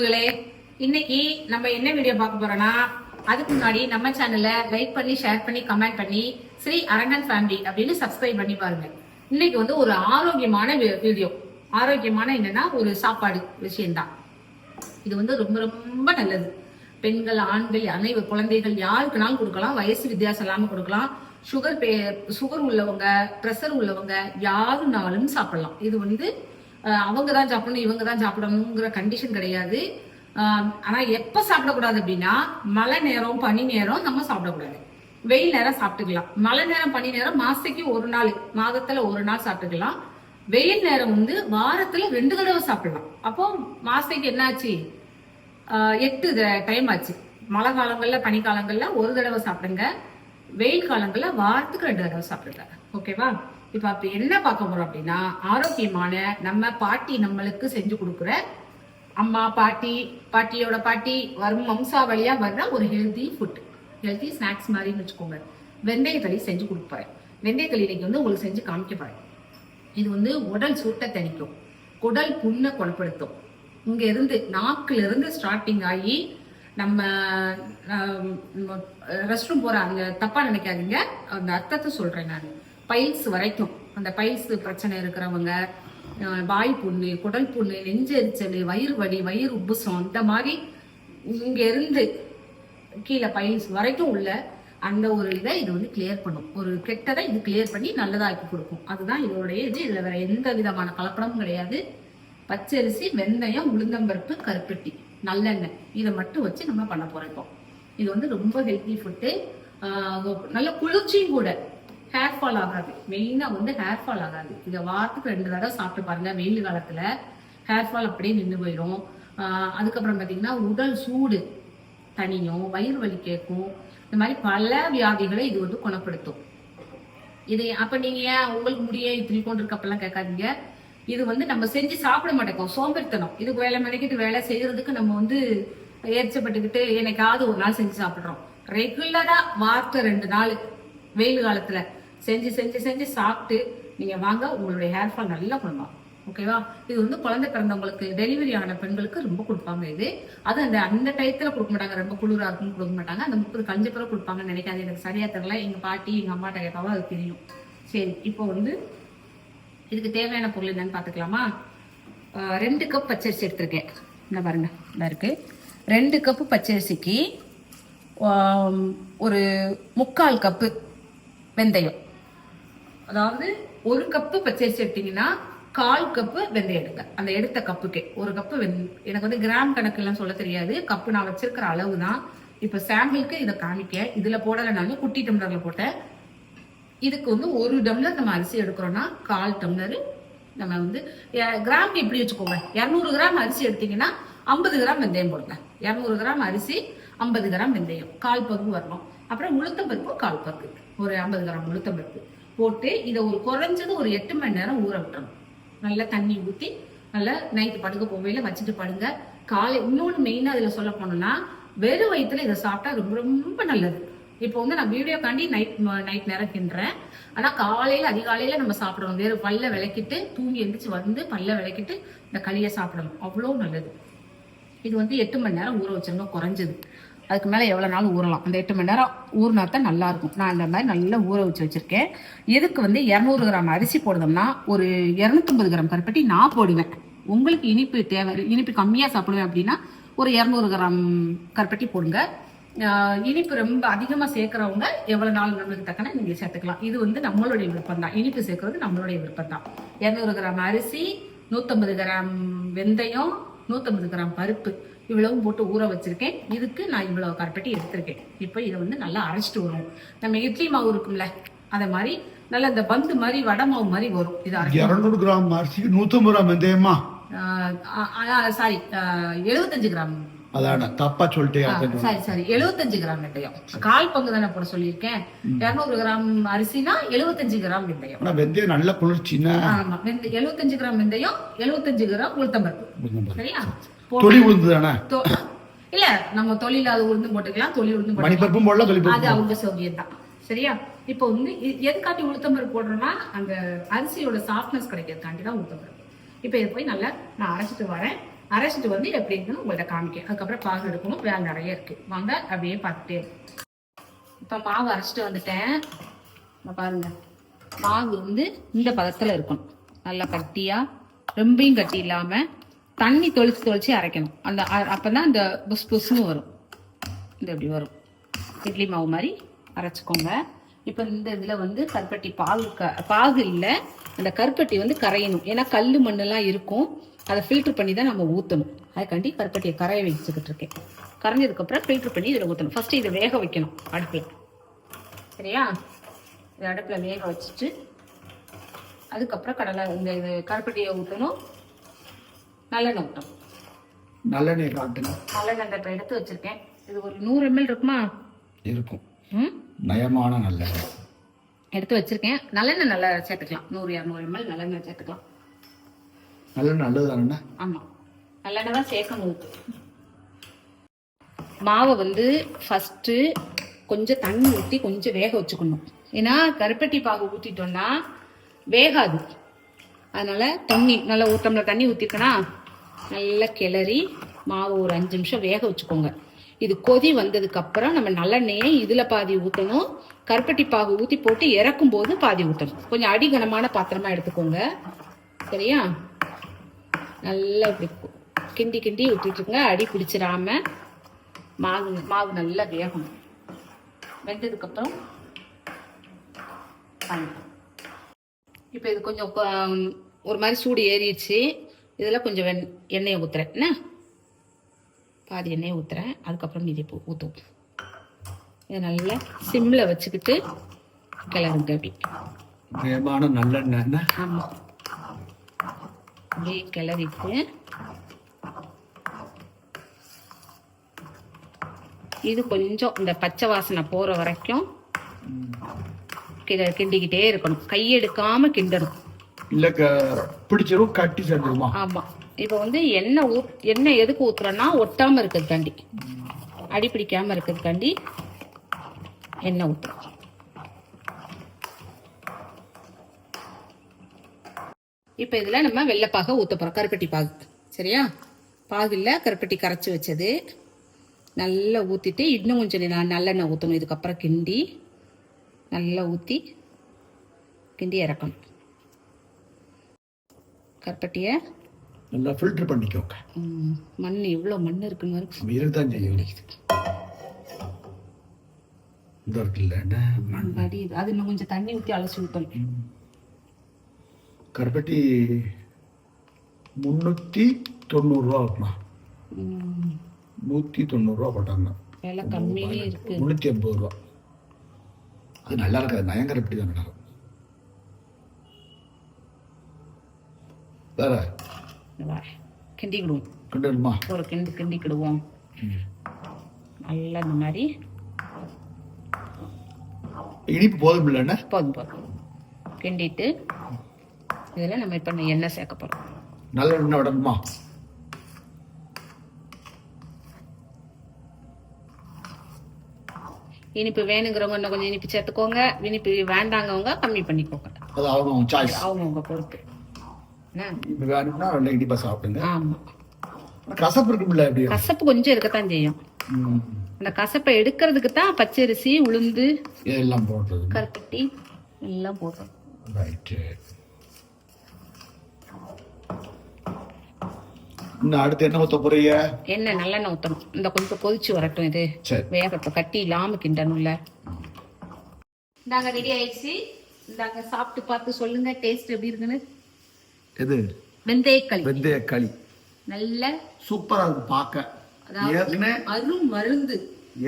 உறவுகளே இன்னைக்கு நம்ம என்ன வீடியோ பார்க்க போறோம்னா அதுக்கு முன்னாடி நம்ம சேனல்ல லைக் பண்ணி ஷேர் பண்ணி கமெண்ட் பண்ணி ஸ்ரீ அரங்கன் ஃபேமிலி அப்படின்னு சப்ஸ்கிரைப் பண்ணி பாருங்க. இன்னைக்கு வந்து ஒரு ஆரோக்கியமான வீடியோ ஆரோக்கியமான என்னன்னா ஒரு சாப்பாடு விஷயம்தான். இது வந்து ரொம்ப ரொம்ப நல்லது. பெண்கள் ஆண்கள் அனைவர் குழந்தைகள் யாருக்குனாலும் கொடுக்கலாம். வயசு வித்தியாசம் இல்லாம கொடுக்கலாம். சுகர் பே சுகர் உள்ளவங்க ப்ரெஷர் உள்ளவங்க யாருனாலும் சாப்பிடலாம். இது வந்து அவங்க தான் சாப்பிடணும் இவங்க தான் சாப்பிடணுங்கிற கண்டிஷன் கிடையாது. ஆனா எப்ப சாப்பிடக்கூடாது அப்படின்னா மழை நேரம் பனி நேரம் நம்ம சாப்பிடக்கூடாது. வெயில் நேரம் சாப்பிட்டுக்கலாம். மழை நேரம் பனி நேரம் மாசத்துக்கு ஒரு நாள் மாதத்துல ஒரு நாள் சாப்பிட்டுக்கலாம். வெயில் நேரம் வந்து வாரத்துல ரெண்டு தடவை சாப்பிடலாம். அப்போ மாசத்துக்கு என்னாச்சு? ஆஹ் எட்டு டைம் ஆச்சு. மழை காலங்கள்ல பனிக்காலங்கள்ல ஒரு தடவை சாப்பிடுங்க. வெயில் காலங்கள்ல வாரத்துக்கு ரெண்டு தடவை சாப்பிடுங்க. ஓகேவா? இப்ப அப்ப என்ன பார்க்க போறோம் அப்படின்னா ஆரோக்கியமான நம்ம பாட்டி நம்மளுக்கு செஞ்சு கொடுக்குற அம்மா பாட்டி பாட்டியோட பாட்டி வரும் வம்சாவளியா வர்ற ஒரு ஹெல்தி ஃபுட் ஹெல்தி ஸ்நாக்ஸ் மாதிரின்னு வச்சுக்கோங்க. வெந்தயக்களி செஞ்சு கொடுப்பேன் வெந்தயக்களி இன்னைக்கு வந்து உங்களுக்கு செஞ்சு காமிக்க போறேன். இது வந்து உடல் சூட்டை தணிக்கும் குடல் புண்ணை குணப்படுத்தும் இங்க இருந்து நாக்குல இருந்து ஸ்டார்டிங் ஆகி நம்ம ரெஸ்ட் ரூம் போற அங்க தப்பா நினைக்காதீங்க. அந்த அர்த்தத்தை சொல்றேன் நான். பைல்ஸ் வரைக்கும். அந்த பைல்ஸ் பிரச்சனை இருக்கிறவங்க வாய் புண்ணு குடல் புண்ணு நெஞ்செரிச்சல் வயிறு வலி வயிறு உப்புசம் இந்த மாதிரி இங்கேருந்து கீழே பைல்ஸ் வரைக்கும் உள்ள அந்த ஒரு இதை இது வந்து கிளியர் பண்ணும். ஒரு கெட்டதை இது கிளியர் பண்ணி நல்லதாக்கி கொடுக்கும். அதுதான் இதோடைய இது. இதில் வேற எந்த விதமான கலப்படமும் கிடையாது. பச்சரிசி வெந்தயம் உளுந்தம்பருப்பு கருப்பட்டி நல்லெண்ணெய். இதை மட்டும் வச்சு நம்ம பண்ண போகிறோம் இது வந்து ரொம்ப ஹெல்த்தி ஃபுட்டு நல்ல குளிர்ச்சியும் கூட. ஹேர் ஃபால் ஆகாது. மெயினாக வந்து ஹேர் ஃபால் ஆகாது. இதை வாரத்துக்கு ரெண்டு தடவை சாப்பிட்டு பாருங்க வெயில் காலத்தில். ஹேர் ஃபால் அப்படியே நின்று போயிடும் அதுக்கப்புறம் பார்த்தீங்கன்னா உடல் சூடு தனியும் வயிறு வலி கேட்கும். இந்த மாதிரி பல வியாதிகளை இது வந்து குணப்படுத்தும். இது அப்போ நீங்கள் ஏன் உங்களுக்கு முடிய இப்படி கொண்டு இருக்கப்பெல்லாம் கேட்காதீங்க. இது வந்து நம்ம செஞ்சு சாப்பிட மாட்டேங்கோம் சோம்பேறித்தனம். இதுக்கு வேலை மெனக்கிட்டு வேலை செய்யறதுக்கு நம்ம வந்து ஏற்சப்பட்டுக்கிட்டு என்னைக்காவது ஒரு நாள் செஞ்சு சாப்பிட்றோம். ரெகுலரா வாரத்தை ரெண்டு நாள் வெயில் காலத்துல. செஞ்சு செஞ்சு செஞ்சு சாப்பிட்டு நீங்கள் வாங்க உங்களுடைய ஹேர் ஃபால் நல்லா குணமாகும். ஓகேவா இது வந்து குழந்தை பிறந்தவங்களுக்கு டெலிவரி ஆன பெண்களுக்கு ரொம்ப கொடுப்பாங்க இது. அது அந்த அந்த டயத்தில் கொடுக்க மாட்டாங்க. ரொம்ப குளிராக இருக்கும்னு கொடுக்க மாட்டாங்க. அந்த முப்பது கஞ்சி பிறகு கொடுப்பாங்கன்னு நினைக்காது எனக்கு சரியா தெரியல. எங்கள் பாட்டி எங்கள் அம்மாட்ட கேட்டாலும் அது தெரியும். சரி இப்போ வந்து இதுக்கு தேவையான பொருள் என்னன்னு பார்த்துக்கலாமா? ரெண்டு கப் பச்சரிசி எடுத்திருக்கேன். இந்த பாருங்க. இதாக இருக்குது ரெண்டு கப்பு பச்சரிசிக்கு ஒரு முக்கால் கப்பு வெந்தயம். அதாவது ஒரு கப்பு பச்சரிசி எடுத்தீங்கன்னா கால் கப்பு வெந்தயம் எடுங்க. அந்த எடுத்த கப்புக்கே ஒரு கப்பு வெந் எனக்கு வந்து கிராம் கணக்கெல்லாம் சொல்ல தெரியாது. கப்பு நான் வச்சிருக்கிற அளவு தான். இப்போ சாம்பிளுக்கு இதை காமிக்க. இதுல போடலை நான் குட்டி டம்ளர்ல போட்டேன். இதுக்கு வந்து ஒரு டம்ளர் நம்ம அரிசி எடுக்கிறோம்னா கால் டம்ளரு நம்ம வந்து கிராம் எப்படி வச்சுக்கோங்க? இரநூறு கிராம் அரிசி எடுத்தீங்கன்னா ஐம்பது கிராம் வெந்தயம் போடுங்க. இரநூறு கிராம் அரிசி ஐம்பது கிராம் வெந்தயம். கால் பங்கு வரணும். அப்புறம் உளுத்தம்பருப்பு கால் பங்கு ஒரு ஐம்பது கிராம் உளுத்தம்பருப்பு போட்டு இதை ஒரு குறைஞ்சது ஒரு எட்டு மணி நேரம் ஊற விட்டுறணும். நல்லா தண்ணி ஊற்றி நல்லா நைட்டு படுக்க போவையில வச்சுட்டு படுங்க. காலை இன்னொன்று மெயினாக அதில் சொல்ல போனோம்னா வெறும் வயிற்றுல இதை சாப்பிட்டா ரொம்ப ரொம்ப நல்லது. இப்போ வந்து நான் வீடியோக்காண்டி நைட் நைட் நேரம் கிண்டுறேன் ஆனால் காலையில் அதிகாலையில் நம்ம சாப்பிடணும். வேறு பல்ல விளக்கிட்டு தூங்கி எழுந்திரிச்சு வந்து பல்ல விளக்கிட்டு இந்த களியை சாப்பிடணும். அவ்வளோ நல்லது. இது வந்து எட்டு மணி நேரம் ஊற வச்சிருந்தோம் குறைஞ்சது. அதுக்கு மேலே எவ்வளோ நாள் ஊறலாம்? அந்த எட்டு மணி நேரம் ஊறினா தான் நல்லா இருக்கும். நான் அந்த மாதிரி நல்லா ஊற வச்சு வச்சிருக்கேன். இதுக்கு வந்து இரநூறு கிராம் அரிசி போடுதோம்னா ஒரு இரநூத்தம்பது கிராம் கருப்பட்டி நான் போடுவேன். உங்களுக்கு இனிப்பு தேவை இனிப்பு கம்மியாக சாப்பிடுவேன் அப்படின்னா ஒரு இரநூறு கிராம் கருப்பட்டி போடுங்க. இனிப்பு ரொம்ப அதிகமாக சேர்க்குறவங்க எவ்வளோ நாள் நம்மளுக்கு தக்கன நீங்கள் சேர்த்துக்கலாம். இது வந்து நம்மளுடைய விருப்பம் தான். இனிப்பு சேர்க்கறது நம்மளுடைய விருப்பம் தான். இரநூறு கிராம் அரிசி நூற்றம்பது கிராம் வெந்தயம் நூற்றம்பது கிராம் பருப்பு. இவ்வளவும் போட்டு ஊற வச்சிருக்கேன். இதுக்கு நான் இவ்வளோ கருப்பட்டி எடுத்திருக்கேன். இப்போ இதை வந்து நல்லா அரைச்சிட்டு வருவோம் நம்ம இட்லி மாவு இருக்கும்ல அதை மாதிரி நல்லா இந்த பந்து மாதிரி வடை மாவு மாதிரி வரும். இது இருநூறு கிராம் அரிசிக்கு நூத்தம்பது கிராம் வெந்தயமா? சாரி எழுபத்தஞ்சு கிராம். அதான தப்பா சொல்லிட்டே சரி சரி எழுபத்தஞ்சு கிராம் வெந்தயம். கால் பங்கு தானே போட சொல்லியிருக்கேன். இருநூறு கிராம் அரிசினா எழுபத்தஞ்சு கிராம் வெந்தயம். ஆனா வெந்தயம் நல்ல குளிர்ச்சின்னா? ஆமா எழுபத்தஞ்சு கிராம் வெந்தயம் எழுபத்தஞ்சு கிராம் உளுத்தம்பருப்பு. சரியா? தொலி உளுந்து தானே இல்ல நம்ம தொழில் அது உளுந்து போட்டுக்கலாம் தொழில் உளுந்து மணிப்பருப்பும் போடலாம் அது தொலிப்பருப்பும் அவங்க சௌகரியம் தான். சரியா? இப்போ வந்து எதுக்காட்டி உளுத்தம்பருப்பு போடுறோம்னா அந்த அரிசியோட சாஃப்ட்னஸ் கிடைக்கிறதுக்காண்டி தான் உளுத்தம்பருப்பு இப்போ இதை போய் நல்லா நான் அரைச்சிட்டு வரேன். அரைச்சிட்டு வந்து எப்படி இருக்குன்னு உங்கள்ட்ட காமிக்க அதுக்கப்புறம் பாகு எடுக்கணும் வேலை நிறைய இருக்கு. வாங்க அப்படியே பார்த்துட்டே. இப்ப மாவு அரைச்சிட்டு வந்துட்டேன். பாருங்க. மாவு வந்து இந்த பதத்துல இருக்கணும். நல்லா கட்டியா ரொம்பையும் கட்டி இல்லாம தண்ணி தொளிச்சு தொளிச்சு அரைக்கணும். அந்த அ- அப்பதான் அந்த புஸ் புஸ்னு வரும். இது இப்படி வரும். இட்லி மாவு மாதிரி அரைச்சிக்கோங்க. இப்போ இந்த இதில் வந்து கருப்பட்டி பாகு க பாகு இல்லை. அந்த கருப்பட்டி வந்து கரையணும். ஏன்னா கல் மண்ணெல்லாம் இருக்கும். அதை ஃபில்டர் பண்ணி தான் நம்ம ஊற்றணும் அதுக்காண்டி கருப்பட்டியை கரைய வச்சுக்கிட்டு இருக்கேன். கரைஞ்சதுக்கப்புறம் ஃபில்டர் பண்ணி இதில் ஊற்றணும் ஃபஸ்ட்டு இதை வேக வைக்கணும். அடுப்பில். சரியா? இதை அடுப்பில் வேக வச்சுட்டு அதுக்கப்புறம் கடலை இந்த இது கருப்பட்டியை ஊற்றணும் நல்லெண்ணெய் ஊற்றணும் நல்லெண்ணெய் காட்டுங்க நல்லெண்ணெய் இப்போ எடுத்து வச்சிருக்கேன். இது ஒரு நூறு எம்எல் இருக்குமா? இருக்கும். ம்? நயமான நல்லெண்ணெய் எடுத்து வச்சிருக்கேன். நல்லெண்ணெய் நல்லா சேர்த்துக்கலாம். நூறு இரநூறு எம்எல் நல்லெண்ணெய் சேர்த்துக்கலாம். நல்லெண்ணெய் நல்லது தானே ஆமாம் நல்லெண்ணெய் தான் சேர்க்கணும். மாவை வந்து ஃபஸ்ட்டு கொஞ்சம் தண்ணி ஊற்றி கொஞ்சம் வேக வச்சுக்கணும். ஏன்னா கருப்பட்டி பாகு ஊற்றிட்டோம்னா வேகாது. அதனால தண்ணி நல்லா ஒரு டம்ளர் தண்ணி ஊற்றிருக்கனா நல்லா கிளறி மாவு ஒரு அஞ்சு நிமிஷம் வேக வச்சுக்கோங்க. இது கொதி வந்ததுக்கு அப்புறம் நம்ம நல்லெண்ணெயை இதில் பாதி ஊற்றணும் கருப்பட்டி பாகு ஊற்றி போட்டு இறக்கும் போது பாதி ஊற்றணும் கொஞ்சம் அடிகனமான பாத்திரமா எடுத்துக்கோங்க. சரியா? நல்லா இப்படி கிண்டி கிண்டி விட்டுட்டுருங்க அடி பிடிச்சிடாம மாவு மாவு நல்லா வேகணும். வெந்ததுக்கப்புறம் இப்போ இது கொஞ்சம் ஒரு மாதிரி சூடு ஏறிடுச்சு. இதில் கொஞ்சம் வெண் எண்ணெயை ஊற்றுறேன் என்ன? பாதி எண்ணெயை ஊற்றுறேன் அதுக்கப்புறம் மீதி பூ ஊற்றும் இதை நல்லா சிம்மில் வச்சுக்கிட்டு கிளறுங்க அப்படி. நயமான நல்லெண்ணெய்? ஆமாம் அப்படியே கிளறிட்டு இது கொஞ்சம் இந்த பச்சை வாசனை போற வரைக்கும் கிட- கிண்டிக்கிட்டே இருக்கணும். கையெடுக்காம கிண்டணும். இல்ல பிடிச்சிரும் கட்டி சேர்ந்துருமா? ஆமா. இப்போ வந்து எண்ணெய் ஊ எண்ணெய் எதுக்கு ஊற்றுறோன்னா ஒட்டாம இருக்கிறதுக்காண்டி. அடி பிடிக்காம இருக்கிறதுக்காண்டி எண்ணெய் ஊத்துறோம். இப்போ இதில் நம்ம வெள்ளைப்பாக ஊற்ற போகிறோம் கருப்பட்டி பாகு. சரியா? பாகுல கருப்பட்டி கரைச்சி வச்சது. நல்லா ஊற்றிட்டு இன்னும் கொஞ்சம் நெ- நல்லெண்ணெய் ஊற்றணும் இதுக்கப்புறம் கிண்டி நல்லா ஊற்றி கிண்டி இறக்கணும். கருப்பட்டியை. நல்லா ஃபில்டர் பண்ணிக்கோங்க. மண் எவ்வளோ மண் இருக்குன்னு இருக்கத்தான் செய்யும் இந்த இருக்குல்ல? மண். வடியுது. அது இன்னும் கொஞ்சம் தண்ணி ஊற்றி அலசி ஊற்றணும் கருப்பட்டி முந்நூற்றி தொண்ணூறுரூவா இருக்குமா நூற்றி தொண்ணூறுரூவா போட்டாங்க. விலை கம்மியே இருக்கு. முந்நூற்றி ஐம்பது ரூபா. அது நல்லா இருக்காது நயங்கரப்பட்டி தான் நல்லா இருக்கும். வேற? கிண்டிக்கிடுவோம். கண்டுமா ஒரு கிண்டு கிண்டிக்கிடுவோம். நல்லா இந்த மாதிரி. இனிப்பு போதும் இல்லைன்னா போதும் போதும். கிண்டிட்டு இதில் நம்ம இப்போ எண்ணெய் சேர்க்க போகிறோம் நல்ல எண்ணெய் விடணுமா? இனிப்பு வேணுங்கிறவங்க இன்னும் கொஞ்சம் இனிப்பு சேர்த்துக்கோங்க. இனிப்பு வேண்டாங்கவங்க கம்மி பண்ணிக்கோங்க. அது அவங்க சாய்ஸ் அவங்கவுங்க பொறுப்பு என்ன இப்போ வேணும்னா ரெண்டு இனிப்பா சாப்பிடுங்க. ஆமாம் கசப்பு இருக்கும்ல கசப்பு கொஞ்சம் இருக்கத்தான் செய்யும். அந்த கசப்பை எடுக்கிறதுக்கு தான் பச்சரிசி உளுந்து இதெல்லாம் போடுறது. கருப்பட்டி எல்லாம் போடுறோம். ரைட்டு இன்னும் அடுத்து என்ன ஊத்த போறீங்க? எண்ணெய் நல்லெண்ணெய் ஊற்றணும் இந்த கொஞ்சம் கொதிச்சு வரட்டும் இது. வேகட்டும். கட்டி இல்லாம கிண்டணும்ல. இந்தாங்க ரெடி ஆயிடுச்சு. இந்தாங்க சாப்பிட்டு பார்த்து சொல்லுங்க டேஸ்ட் எப்படி இருக்குன்னு. எது? வெந்தயக்களி. வெந்தய களி நல்ல சூப்பரா இருக்கு பார்க்க ஏற்கனவே அரும் மருந்து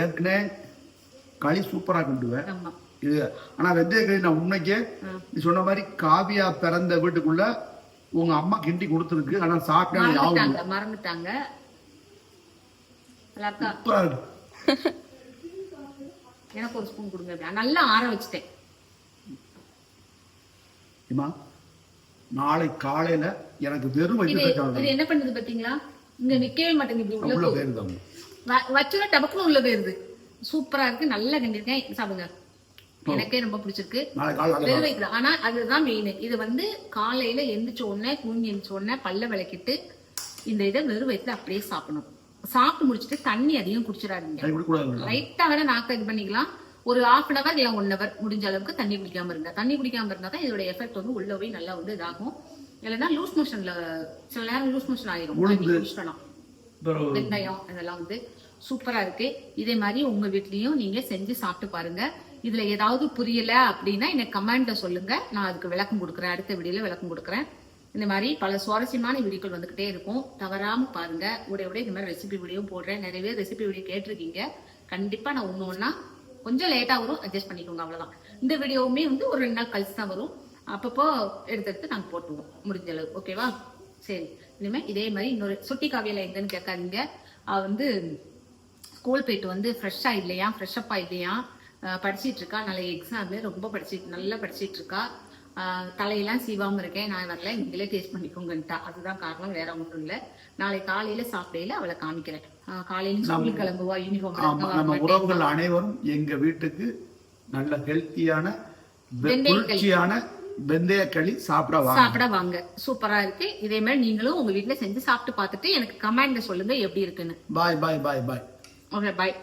ஏற்கனவே களி சூப்பரா கிண்டுவேன் இது ஆனா வெந்தய களி நான் உண்மைக்கே நீ சொன்ன மாதிரி காவியா பிறந்த வீட்டுக்குள்ள உங்க அம்மா கிண்டி கொடுத்துருக்கு. ஆனா சாப்பிட்டா இல்லை. மறந்துட்டாங்க. சூப்பரா இருக்கு எனக்கு ஒரு ஸ்பூன் கொடுங்க நல்லா ஆற வச்சுட்டேன். நாளை காலையில எனக்கு வெறும் வயிற்று என்ன பண்ணுது பாத்தீங்களா? இங்க நிக்கவே மாட்டேங்குது உள்ள வ- வச்சோட டபக்குன்னு உள்ள போயிருது. சூப்பரா இருக்கு நல்லா கிண்டிருக்கேன் சாப்பிடுங்க. எனக்கே ரொம்ப பிடிச்சிருக்கு. வெறும் வயிற்றுல ஆனா அதுதான் மெயின் இது வந்து காலையில எந்திரிச்ச உடனே தூங்கி எந்திரிச்ச உடனே பல்ல விளக்கிட்டு இந்த இதை வெறும் வயிற்றுல அப்படியே சாப்பிடணும். சாப்பிட்டு முடிச்சுட்டு தண்ணி அதிகம் குடிச்சிடாதீங்க. லைட்டா வேணா நாக்க இது பண்ணிக்கலாம். ஒரு ஹாஃப் அன் அவர் இல்ல ஒன் ஹவர் முடிஞ்ச அளவுக்கு தண்ணி குடிக்காம இருங்க. தண்ணி குடிக்காம இருந்தா தான் இதோட எஃபெக்ட் வந்து உள்ள போய் நல்லா வந்து இதாகும். இல்லைன்னா லூஸ் மோஷன்ல சில நேரம் லூஸ் மோஷன் ஆயிரும். வெந்தயம் இதெல்லாம் வந்து சூப்பரா இருக்கு. இதே மாதிரி உங்க வீட்லயும் நீங்க செஞ்சு சாப்பிட்டு பாருங்க. இதுல ஏதாவது புரியல அப்படின்னா எனக்கு கமெண்ட்ல சொல்லுங்க. நான் அதுக்கு விளக்கம் கொடுக்குறேன். அடுத்த வீடியோல விளக்கம் கொடுக்குறேன். இந்த மாதிரி பல சுவாரஸ்யமான வீடியோக்கள் வந்துகிட்டே இருக்கும். தவறாம பாருங்க. உடைய உடைய இந்த மாதிரி ரெசிபி வீடியோ போடுறேன். நிறைய பேர் ரெசிபி வீடியோ கேட்டிருக்கீங்க. கண்டிப்பா நான் ஒண்ணு ஒண்ணா கொஞ்சம் லேட்டாக வரும் அட்ஜஸ்ட் பண்ணிக்கோங்க அவ்வளோதான் இந்த வீடியோவுமே வந்து ஒரு ரெண்டு நாள் கழிச்சு தான் வரும். அப்பப்போ எடுத்து எடுத்து நாங்கள் போட்டுருவோம் முடிஞ்ச அளவு. ஓகேவா சரி. இனிமேல் இதே மாதிரி இன்னொரு சுட்டி காவியில் எங்கன்னு கேட்காதீங்க. அவள் வந்து ஸ்கூல் போயிட்டு வந்து ஃப்ரெஷ்ஷாக இல்லையா? ஃப்ரெஷ்ஷப்பாக இல்லையா? படிச்சிட்டு இருக்கா? நாளைக்கு எக்ஸாம் ரொம்ப படிச்சு நல்லா படிச்சிட்டு இருக்கா? தலையெல்லாம் சீவாம இருக்கேன். நான் வரல. நீங்களே டேஸ்ட் பண்ணிக்கோங்கன்ட்டா. அதுதான் காரணம். வேற ஒன்றும் இல்லை. நாளை காலையில சாப்பிடையில அவளை காமிக்கிறேன். காலையில ஸ்கூல் கிளம்புவா ஆமா நம்ம யூனிஃபார்ம் உறவுகள் அனைவரும் எங்க வீட்டுக்கு நல்ல ஹெல்த்தியான வெந்தய களி. குளிர்ச்சியான வெந்தய களி சாப்பிட வாங்க. சாப்பிட வாங்க. சூப்பரா இருக்கு. இதே மாதிரி நீங்களும் உங்க வீட்ல செஞ்சு சாப்பிட்டு பார்த்துட்டு எனக்கு கமெண்ட்ல சொல்லுங்க எப்படி இருக்குன்னு. பாய் பாய் பாய் பாய் ஓகே பாய்